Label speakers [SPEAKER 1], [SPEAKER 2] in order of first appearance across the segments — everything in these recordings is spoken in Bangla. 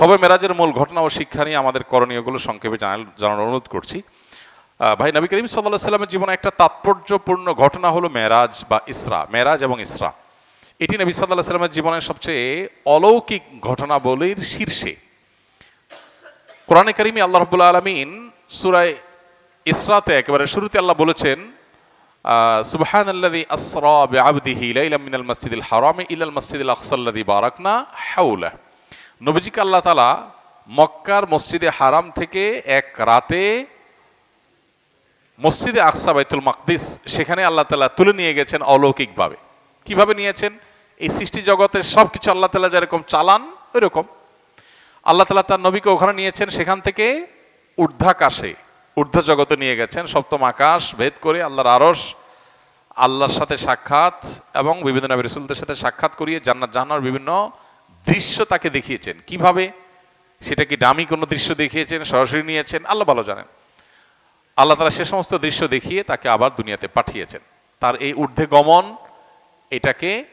[SPEAKER 1] সবে মেরাজের মূল ঘটনা ও শিক্ষা নিয়ে আমাদের করণীয়গুলো সংক্ষেপে জানানোর অনুরোধ করছি। ভাই, নবী করিম সাল্লাহ সাল্লামের জীবনে একটা তাৎপর্যপূর্ণ ঘটনা হলো মেরাজ বা ইসরা, মেরাজ এবং ইসরা। এটি নবী সাল্লাহ সাল্লামের জীবনের সবচেয়ে অলৌকিক ঘটনাবলীর শীর্ষে। কোরআনে কারিমি আল্লাহ রব্বুল আলমিন সুরায় ইসরাতে একেবারে শুরুতে আল্লাহ বলেছেন সুবহান আল্লাযী আসরা মাসজিদিল হারামি ইলাল মাসজিদিল আকসাল্লাযী বারাকনা হাওলা নবীজিকে আল্লাহ তাআলা মক্কার মসজিদে হারাম থেকে এক রাতে মসজিদে আকসা বাইতুল মাকদিস, সেখানে আল্লাহ তালা তুলে নিয়ে গেছেন অলৌকিকভাবে। কীভাবে নিয়েছেন? এই সৃষ্টি জগতের সবকিছু আল্লাহ তাআলা যেরকম চালান ওই রকম আল্লাহ তালা তার নবীকে ওখানে নিয়েছেন, সেখান থেকে ঊর্ধ্বাকাশে, ঊর্ধ্ব জগতে নিয়ে গেছেন, সপ্তম আকাশ ভেদ করে আল্লাহর আরস আল্লাহর সাথে সাক্ষাৎ এবং বিভিন্ন নবী রসুলদের সাথে সাক্ষাৎ করিয়ে জান্নাত জাহান্নার বিভিন্ন দৃশ্য তাকে দেখিয়েছেন। কীভাবে? সেটা কি দামি কোনো দৃশ্য দেখিয়েছেন, সরাসরি নিয়েছেন? আল্লাহ ভালো জানেন। আল্লাহ তালা সে সমস্ত দৃশ্য দেখিয়ে তাকে আবার দুনিয়াতে পাঠিয়েছেন। তার এই ঊর্ধ্বে গমন, এটাকে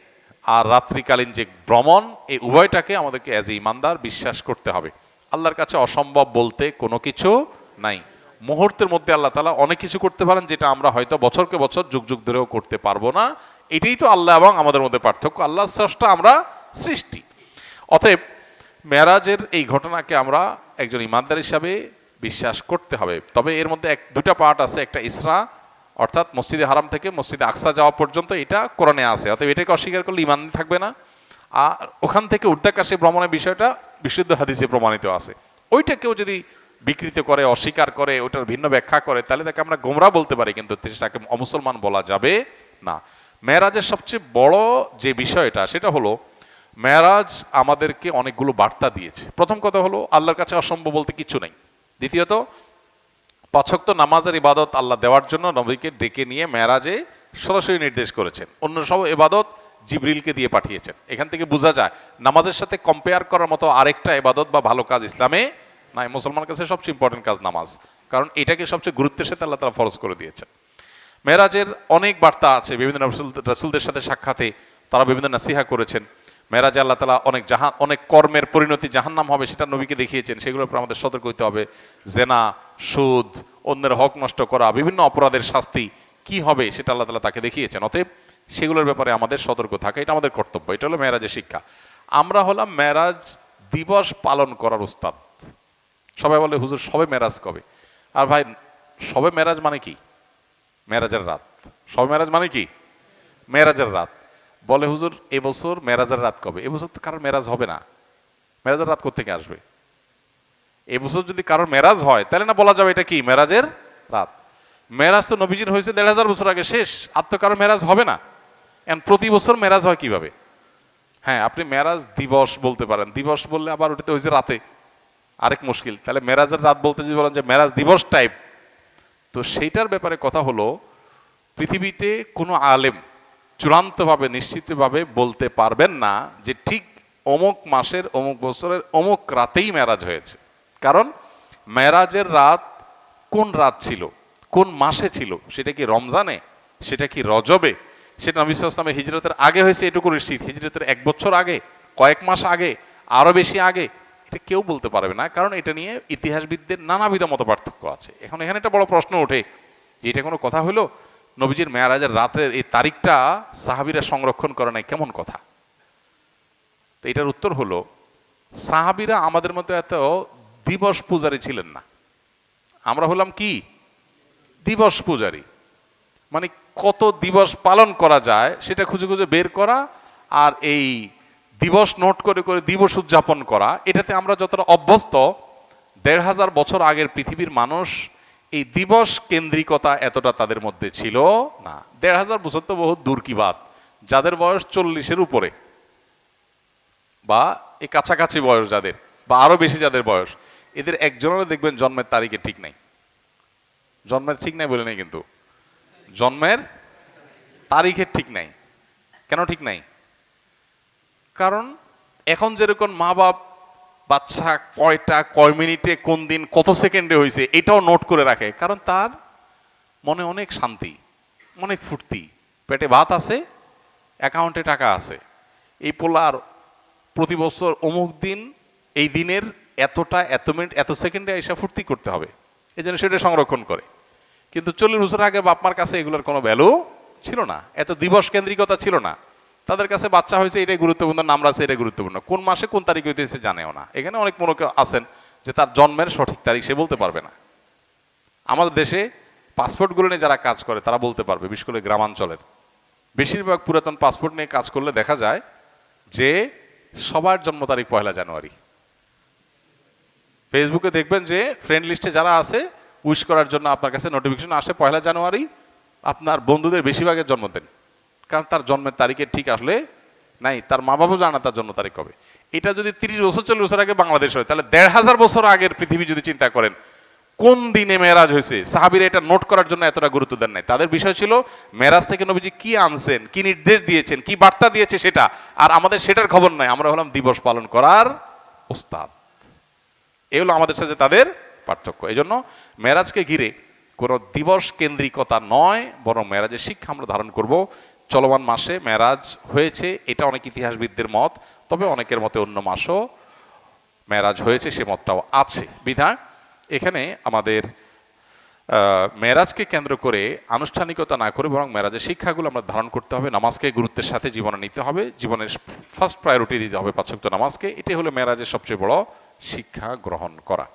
[SPEAKER 1] আর রাত্রিকালীন যে ভ্রমণ, এই উভয়টাকে আমাদেরকে অ্যাজ এ ইমানদার বিশ্বাস করতে হবে। আল্লাহর কাছে অসম্ভব বলতে কোনো কিছু নাই। মুহূর্তের মধ্যে আল্লাহ তালা অনেক কিছু করতে পারেন, যেটা আমরা হয়তো বছরকে বছর, যুগ যুগ ধরেও করতে পারব না। এটাই তো আল্লাহ এবং আমাদের মধ্যে পার্থক্য। আল্লাহ স্রষ্টা আমরা সৃষ্টি। অতএব মেরাজের এই ঘটনাকে আমরা একজন ইমানদার হিসাবে বিশ্বাস করতে হবে। তবে এর মধ্যে এক দুটা পার্ট আছে, একটা ইসরা, অর্থাৎ মসজিদে হারাম থেকে মসজিদে আকসা যাওয়া পর্যন্ত এটা কোরআনে আছে। অতএব এটাকে অস্বীকার করলে ইমান থাকবে না। আর ওখান থেকে ঊর্ধ্বাকাশে ভ্রমণের বিষয়টা বিশুদ্ধ হাদিসে প্রমাণিত আছে। ওইটা কেউ যদি বিকৃত করে, অস্বীকার করে, ওটার ভিন্ন ব্যাখ্যা করে, তাহলে তাকে আমরা গোমরা বলতে পারি, কিন্তু তাকে অমুসলমান বলা যাবে না। মেয়েরাজের সবচেয়ে বড় যে বিষয়টা, সেটা হলো মেয়ারাজ আমাদেরকে অনেকগুলো বার্তা দিয়েছে। প্রথম কথা হলো, আল্লাহর কাছে অসম্ভব বলতে কিছু নেই। দ্বিতীয়ত, পাঁচক্ত নামাজের ইবাদত আল্লাহ দেওয়ার জন্য নবীকে ডেকে নিয়ে মেয়ারাজে সরাসরি নির্দেশ করেছেন। অন্য সব ইবাদত জিবরিলকে দিয়ে পাঠিয়েছেন। এখান থেকে বোঝা যায়, নামাজের সাথে কম্পেয়ার করার মতো আরেকটা ইবাদত বা ভালো কাজ ইসলামে নাই। মুসলমান কাছে সবচেয়ে ইম্পর্টেন্ট কাজ নামাজ। কারণ এটাকে সবচেয়ে গুরুত্বের সাথে আল্লাহ তারা ফরজ করে দিয়েছেন। মেরাজের অনেক বার্তা আছে। বিভিন্ন রসুল- রসুলদের সাথে সাক্ষাতে তারা বিভিন্ন নাসিহা করেছেন। মেরাজে আল্লাহ তালা অনেক জাহান, অনেক কর্মের পরিণতি জাহান্নাম হবে সেটা নবীকে দেখিয়েছেন। সেগুলোর উপর আমাদের সতর্ক হতে হবে। জেনা, সুদ, অন্যের হক নষ্ট করা, বিভিন্ন অপরাধের শাস্তি কি হবে সেটা আল্লাহ তালা তাকে দেখিয়েছেন। অতএব সেগুলোর ব্যাপারে আমাদের সতর্ক থাকা, এটা আমাদের কর্তব্য, এটা হলো মেরাজের শিক্ষা। আমরা হলাম মেরাজ দিবস পালন করার উস্তাদ। সবাই বলে, হুজুর, সবে মেরাজ কবে? আর ভাই, সবে মেরাজ মানে কি? মেরাজের রাত। সবে মেরাজ মানে কি? মেরাজের রাত। বলে, হুজুর এবছর মেরাজের রাত কবে? এবছর তো কারোর মেরাজ হবে না। মেরাজের রাত কোথেকে আসবে? এবছর যদি কারোর মেরাজ হয়, তাহলে না বলা যাবে এটা কি, মেরাজের রাত? মেরাজ তো নবীজির হয়েছে দেড় হাজার বছর আগে শেষ, আর তো কারও মেরাজ হবে না। এখন প্রতি বছর মেরাজ হয় কীভাবে? হ্যাঁ আপনি মেরাজ দিবস বলতে পারেন। দিবস বললে আবার ওটাতে হয়েছে রাতে। আরেক মুশকিল, তাহলে মেরাজের রাত বলতে যদি বলেন যে মেরাজ দিবস টাইপ তো সেইটার ব্যাপারে কথা হলো, পৃথিবীতে কোনো আলেম চূড়ান্তভাবে, নিশ্চিতভাবে বলতে পারবেন না যে ঠিক অমুক মাসের, অমুক বছরের, অমুক রাতেই মেরাজ হয়েছে। কারণ মেরাজের রাত কোন রাত ছিল? কোন মাসে ছিল? সেটা কি রমজানে? সেটা কি রজবে? সেটা নবী ইসলামের হিজরতের আগে হয়েছে এটুকু নিশ্চিত। হিজরতের এক বছর আগে, কয়েক মাস আগে আরও বেশি আগে, এটা কেউ বলতে পারবে না। কারণ এটা নিয়ে ইতিহাসবিদদের নানাবিধ মত পার্থক্য আছে। এখন এখানে একটা বড় প্রশ্ন ওঠে যে এটা কোনো কথা হলো? নবীজির মেয়ারাজের রাতের এই তারিখটা সাহাবিরা সংরক্ষণ করে নাই, কেমন কথা? তো এটার উত্তর হলো, সাহাবিরা আমাদের মতো এত দিবস পূজারী ছিলেন না। আমরা হলাম কি? দিবস পূজারী। মানে কত দিবস পালন করা যায় সেটা খুঁজে খুঁজে বের করা আর এই দিবস নোট করে করে দিবস উদযাপন করা, এটাতে আমরা যতটা অভ্যস্ত, দেড় হাজার বছর আগের পৃথিবীর মানুষ এই দিবস কেন্দ্রিকতা এতটা তাদের মধ্যে ছিল না। দেড় হাজার বছর তো বহু দূর কি বাত। যাদের বয়স চল্লিশের উপরে বা এই কাছাকাছি বয়স যাদের, বা আরও বেশি যাদের বয়স, এদের একজনেরও দেখবেন জন্মের তারিখে ঠিক নাই। জন্মের ঠিক নাই বলে নেই কিন্তু। জন্মের তারিখের ঠিক নাই। কেন ঠিক নাই? কারণ এখন যেরকম মা বাপ বাচ্চা কয়টা, কয় মিনিটে, কোন দিন, কত সেকেন্ডে হয়েছে, এটাও নোট করে রাখে। কারণ তার মনে অনেক শান্তি, অনেক ফুর্তি। পেটে ভাত আছে অ্যাকাউন্টে টাকা আছে। এই পোলার প্রতি বছর অমুক দিন, এই দিনের এতটা, এত মিনিট, এত সেকেন্ডে এসে ফুর্তি করতে হবে। এই জন্য সেটা সংরক্ষণ করে। কিন্তু চল্লিশ বছর আগে বাপমার কাছে এগুলোর কোনো ভ্যালু ছিল না। এত দিবস কেন্দ্রিকতা ছিল না। তাদের কাছে বাচ্চা হয়েছে, এটাই গুরুত্বপূর্ণ, নাম আছে এটাই গুরুত্বপূর্ণ। কোন মাসে কোন তারিখ হইতেছে জানেও না। এখানে অনেক মনে কেউ আছেন যে তার জন্মের সঠিক তারিখ সে বলতে পারবে না। আমাদের দেশে পাসপোর্টগুলো নিয়ে যারা কাজ করে, তারা বলতে পারবে, বিশেষ করে গ্রামাঞ্চলের। বেশিরভাগ পুরাতন পাসপোর্ট নিয়ে কাজ করলে দেখা যায় যে সবার জন্ম তারিখ পয়লা জানুয়ারি। ফেসবুকে দেখবেন যে ফ্রেন্ড লিস্টে যারা আছে উইশ করার জন্য আপনার কাছে নোটিফিকেশন আসে পয়লা জানুয়ারি, আপনার বন্ধুদের বেশিরভাগের জন্মদিন। কারণ তার জন্মের তারিখে ঠিক আসলে নাই। তার মা বাবা জানা তার জন্ম তারিখ কবে। এটা যদি তিরিশ বছর, চল্লিশ বছর আগে বাংলাদেশ হয়, তাহলে দেড় হাজার বছর আগের পৃথিবী যদি চিন্তা করেন, কোন দিনে মেরাজ হয়েছে? সাহাবিরা এটা নোট করার জন্য এতটা গুরুত্ব দেন নাই। তাদের বিষয় ছিল মেরাজ থেকে নবীজি কি আনছেন, কি নির্দেশ দিয়েছেন, কি বার্তা দিয়েছে সেটা? আর আমাদের সেটার খবর নাই। আমরা হলাম দিবস পালন করার ওস্তাদ। এ হলো আমাদের সাথে তাদের পার্থক্য। এই জন্য মেরাজকে ঘিরে কোনো দিবস কেন্দ্রিকতা নয়, বরং মেরাজের শিক্ষা আমরা ধারণ করব। চলমান মাসে মেরাজ হয়েছে, এটা অনেক ইতিহাসবিদদের মত, তবে অনেকের মতে অন্য মাসও মেরাজ হয়েছে, সে মতটাও আছে। বিধা এখানে আমাদের মেরাজকে কেন্দ্র করে আনুষ্ঠানিকতা না করে বরং মেরাজের শিক্ষাগুলো আমরা ধারণ করতে হবে, নামাজকে গুরুত্বের সাথে জীবনে নিতে হবে, জীবনের ফার্স্ট প্রায়োরিটি দিতে হবে পাঁচক্ত নামাজকে, এটাই হলো মেরাজের সবচেয়ে বড় শিক্ষা গ্রহণ করা।